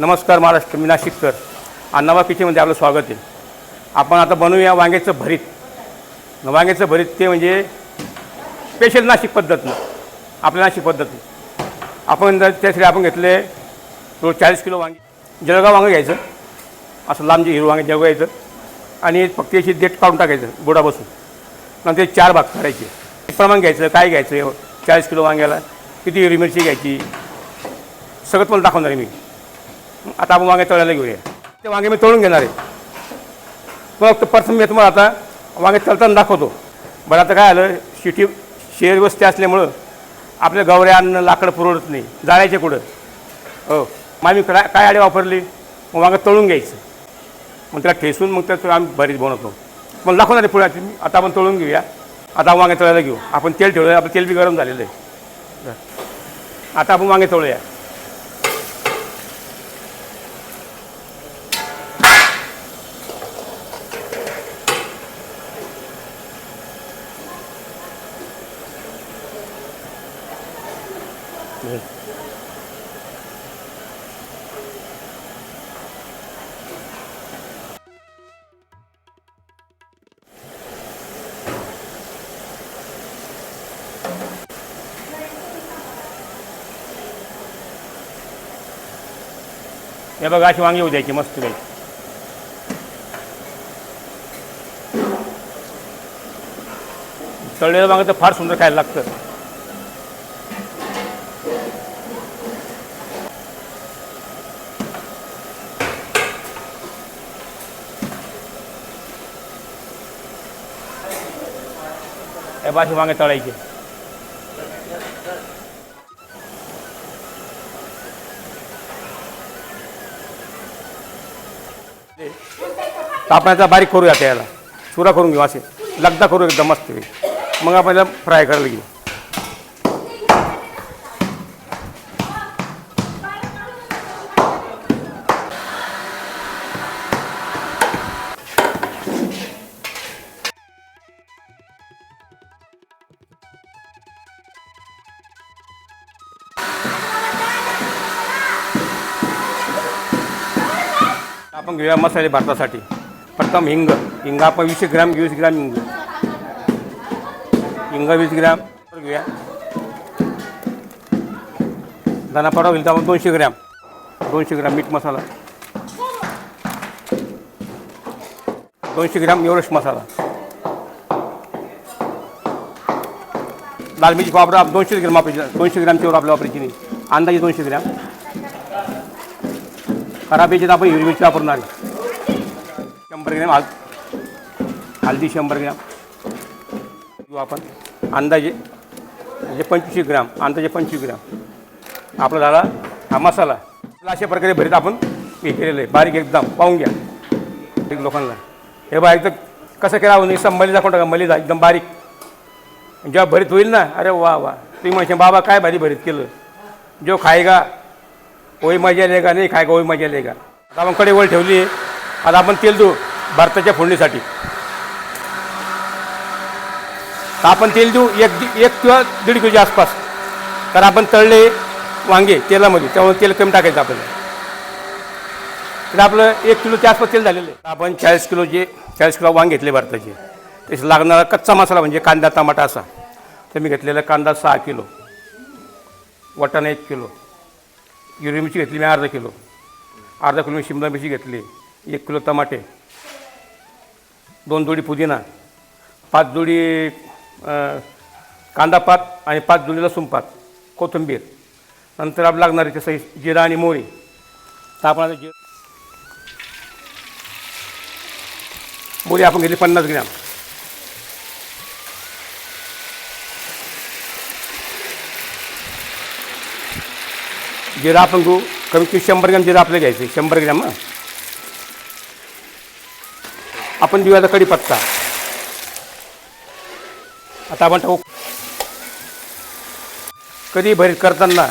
नमस्कार महाराष्ट्र मी नाशिककर अण्णावा किचनमध्ये आपलं स्वागत आहे. आपण आता बनवूया वांग्याचं भरीत. वांग्याचं भरीत ते म्हणजे स्पेशल नाशिक पद्धतीनं. आपल्या नाशिक पद्धती आपण जर त्यासाठी आपण घेतले रोज चाळीस किलो वांगे. जळगाव वांगं घ्यायचं. असं लांब जे हिरो वांगे जळगाव घ्यायचं. आणि फक्त याची देठ काढून टाकायचं बोडा बसून नंतर चार भाग करायचे. प्रमाण घ्यायचं काय घ्यायचं चाळीस किलो वांग्याला. किती हिरवी मिरची घ्यायची. सगळं तुम्हाला दाखवणार आहे मी. आता आपण वांगे तळायला घेऊया. ते वांगे मी तळून घेणार आहे. मग प्रथम मी तुम्हाला आता वांगे तळताना दाखवतो. बरं आता काय आलं? शिटी शेर वस्ती असल्यामुळं आपल्या गवऱ्या अन्न लाकडं पुरवत नाही. जाळायचे कुठं? हो. मग आम्ही काय काय आडे वापरली? मग वांगं तळून घ्यायचं. मग त्याला ठेसून मग त्याचं आम्ही बरीच बनवतो. मग दाखवणार आहे पुढे आता आपण तळून घेऊया. आता वांगे तळायला घेऊ. आपण तेल ठेवूया आपलं तेल बी गरम झालेलं आहे. आता आपण वांगे तळूया. हे बघा अशी वांगी होऊ द्यायची मस्त पैकी तळलेलं वांग तर फार सुंदर खायला लागतं. हे बघा वांगे तळायचे. तर आपण बारीक करूया त्याला चुरा करून घेऊ असे. लगदा करू एकदम मस्त मग आपण त्याला फ्राय करायला घेऊ. आपण घेऊया मसाले भारतासाठी प्रथम हिंग. हिंग आपण वीस ग्रॅम वीस ग्रॅम हिंग. हिंग वीस ग्रॅम. घेऊया. दाना पाडा होईल तर आपण दोनशे ग्रॅम. दोनशे ग्रॅम मीठ मसाला. दोनशे ग्रॅम एवढंच मसाला. लाल मिरची वापरा. दोनशे ग्रॅम वापरायची. दोनशे ग्रॅम चेवर आपल्या वापरायची नाही. अंदाजे दोनशे ग्रॅम. खराब याच्यात आपण हिरवी मिरची वापरणार आहे. शंभर ग्रॅम हल हळदी शंभर ग्रॅम. घेऊ आपण. अंदाजे म्हणजे पंचवीस ग्राम अंदाजे पंचवीस ग्राम. आपला झाला हा मसाला. अशा प्रकारे भरीत आपण हे केलेलं आहे. बारीक एकदम पाहून घ्या. एक लोकांना. हे बा एकदम कसं केलं नाही संभाली दाखवून टाका मली एकदम बारीक. जेव्हा भरीत होईल ना अरे वा वा. तुम्ही म्हणशे बाबा काय भारी भरीत केलं? जो खायगा वही मजा लेगा नाही खायगा वही मजा लेगा. आता आपण कडेवर ठेवली आहे. आता आपण तेल देऊ. भारताच्या फोडणीसाठी. तर आपण तेल देऊ एक एक किंवा दीड किलोच्या आसपास. तर आपण तळले वांगे तेलामध्ये त्यामुळे तेल कमी टाकायचं आपल्याला. तर आपलं एक किलोच्या आसपास तेल झालेलं आहे. आपण चाळीस किलो जे चाळीस किलो वांगे घेतले भारताचे. त्याचा लागणारा कच्चा मसाला म्हणजे कांदा टमाटा असा. तर मी घेतलेला कांदा सहा किलो. वाटाणा एक किलो. हिरवी मिरची घेतली मी अर्धा किलो. अर्धा किलो मी शिमला मिरची घेतली. एक किलो टमाटे. दोन जोडी पुदिना पाच जोडी कांदापात कांदा पात आणि पाच जोडी लसूणपात कोथिंबीर. नंतर आप लागणारे तसं जिरा आणि मोहरी. तर आपण आता जि मोहरी आपण घेतली पन्नास ग्रॅम. जिरा आपण घेऊ कमी कमी शंभर ग्रॅम जिरा आपल्याला घ्यायचं शंभर ग्रॅम हां. आपण दिव्याचा आता कढीपत्ता आता आपण टाकू कधी भरीत करताना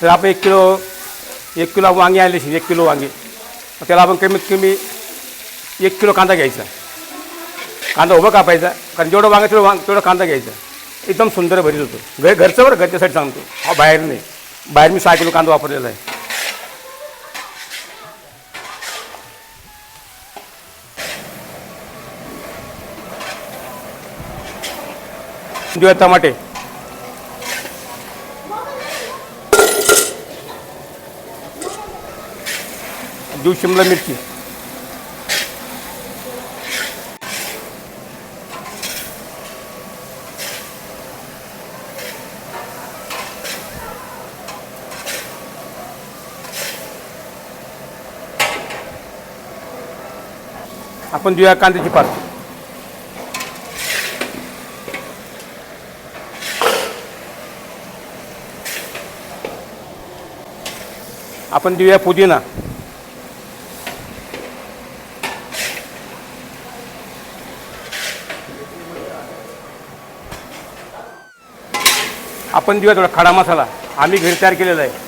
तर आपण एक किलो एक किलो वांगे आणले असेल, एक किलो वांगे त्याला आपण कमीत कमी एक किलो कांदा घ्यायचा. कांदा उभा कापायचा कारण जेवढं वांगे तेवढं वांग तेवढं कांदा घ्यायचा. एकदम सुंदर भरीत होतो. घर घरचं बरं घरच्यासाठी सांगतो. हा बाहेर नाही. बाहेर मी सहा किलो कांदा वापरलेला आहे. देऊया टमाटे. देऊ शिमला मिरची. आपण देऊया कांद्याची पात. आपण देऊया पुदिना. आपण देऊया थोडा खडा मसाला. आम्ही घरी तयार केलेला आहे.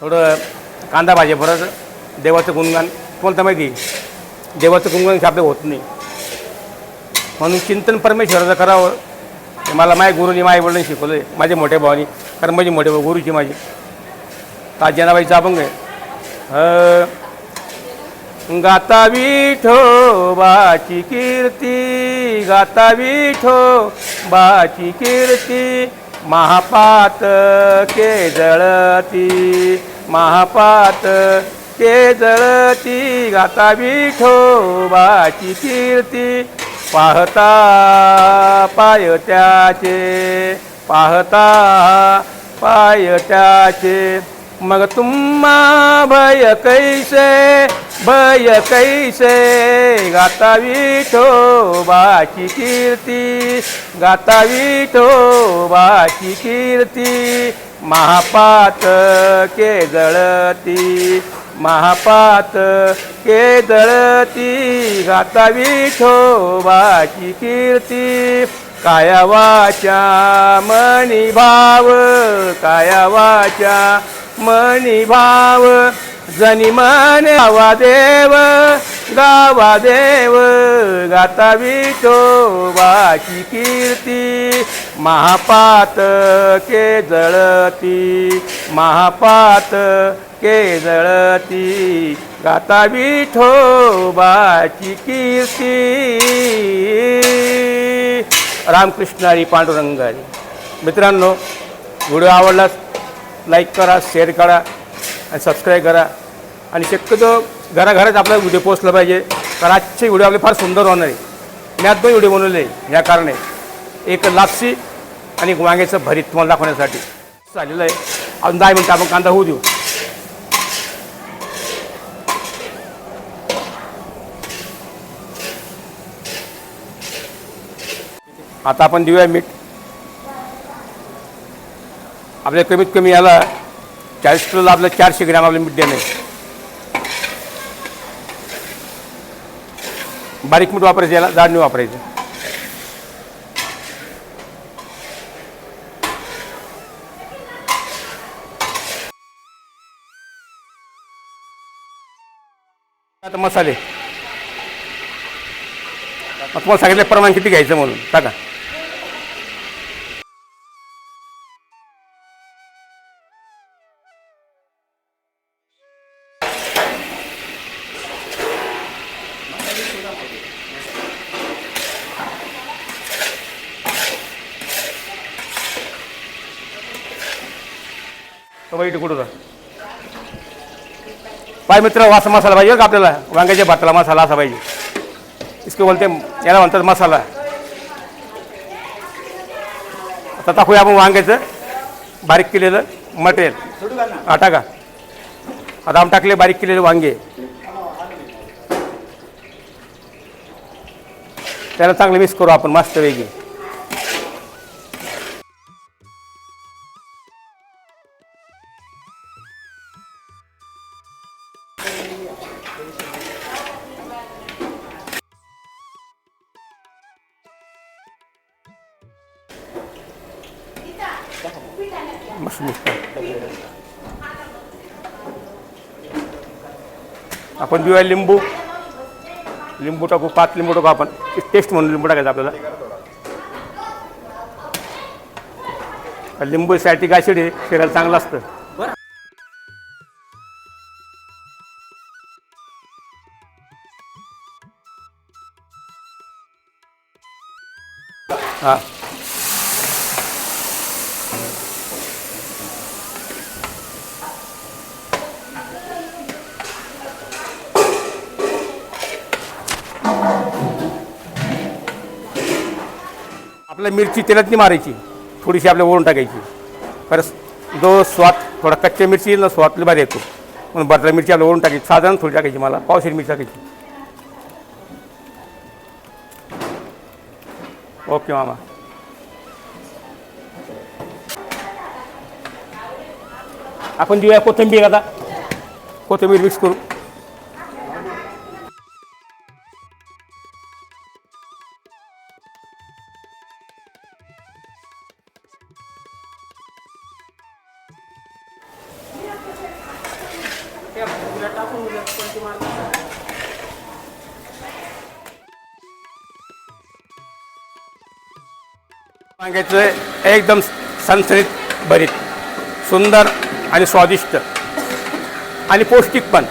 थोडं कांदा भाजी बरं देवाचं गुणगान. तुम्हाला तर माहिती देवाचं गुणगान शब्द होत नाही. म्हणून चिंतन परमेश्वराचं करावं. हे मला माझ्या गुरुनी माझ्या वडिलांनी शिकवलं आहे माझ्या मोठ्या भावानी. कारण माझी मोठे भाऊ गुरुची माझी. ताज जनाबाईचा अभंग आहे. अ, गाता विठोबाची कीर्ती गाता विठोबाची कीर्ती. महापात के जळती महापात के जळती गाता विठोबाची कीर्ती. पाहता पाय त्याचे पाहता पाय त्याचे. मग तुम्हा भय कैसे भय कैसे? गाता विठोबाची कीर्ती गाता विठोबाची कीर्ती महापात के जळती महापात के जळती गाता विठोबाची कीर्ती. काया वाचा मणी भाव काया वाचा मनी भाव जनी मन गावा देव गावा देव गाता विठोबाची कीर्ती महापात के जळती महापात के जळती गाता विठोबाची कीर्ती. रामकृष्ण हरी पांडुरंग मित्रांनो व्हिडिओ आवडलास लाईक करा शेअर करा आणि सबस्क्राईब करा. आणि शक्यतो घराघरात आपला व्हिडिओ पोचला पाहिजे. कारण आजचे व्हिडिओ आपले फार सुंदर होणार आहे. मी आज दोन व्हिडिओ बनवले आहे या कारणे. एक लापसी आणि एक वांग्याचं भरीत तुम्हाला दाखवण्यासाठी. चाललेलं आहे. अजून दहा मिनटं आपण कांदा होऊ देऊ. आता आपण देऊया मीठ. आपल्या कमीत कमी याला चाळीस किलोला आपलं चारशे ग्रॅम आपलं मीठ देणं बारीक मीठ वापरायचं याला जाडणी वापरायचं. आता मसाले. मग तुम्हाला सांगितलं प्रमाण किती घ्यायचं म्हणून टाका. तो कुठं पाय मित्र वास मसाला पाहिजे का आपल्याला? वांग्याच्या भाताला मसाला असा पाहिजे. इसके बोलते याला म्हणतात मसाला. आता टाकूया आपण वांग्याचं. बारीक केलेलं मटेरियल. हा टाका. आता आपण टाकले बारीक केलेले वांगे. त्याला चांगले मिक्स करू आपण मस्त वेगळी आपण देऊया लिंबू. लिंबू टाकू पाच लिंबू टाकू आपण. टेस्ट म्हणून लिंबू टाकायचा आपल्याला. लिंबू सॅटिक ॲसिड आहे शरीराला चांगलं असतं. हां. आपल्या मिरची तेलात नाही मारायची. थोडीशी आपल्या ओळून टाकायची. परत जो स्वाद थोडा कच्च्या मिरची येईल ना स्वाद भारी येतो. म्हणून बटला मिरची आपल्या ओढून टाकायची. साधारण थोडी टाकायची मला. पावसाची मिरची टाकायची. ओके मामा. आपण देऊया कोथिंबीर आता. कोथिंबीर मिक्स करू. सांगायचं एकदम सनसनीत भरीत सुंदर आणि स्वादिष्ट. आणि पौष्टिक पण.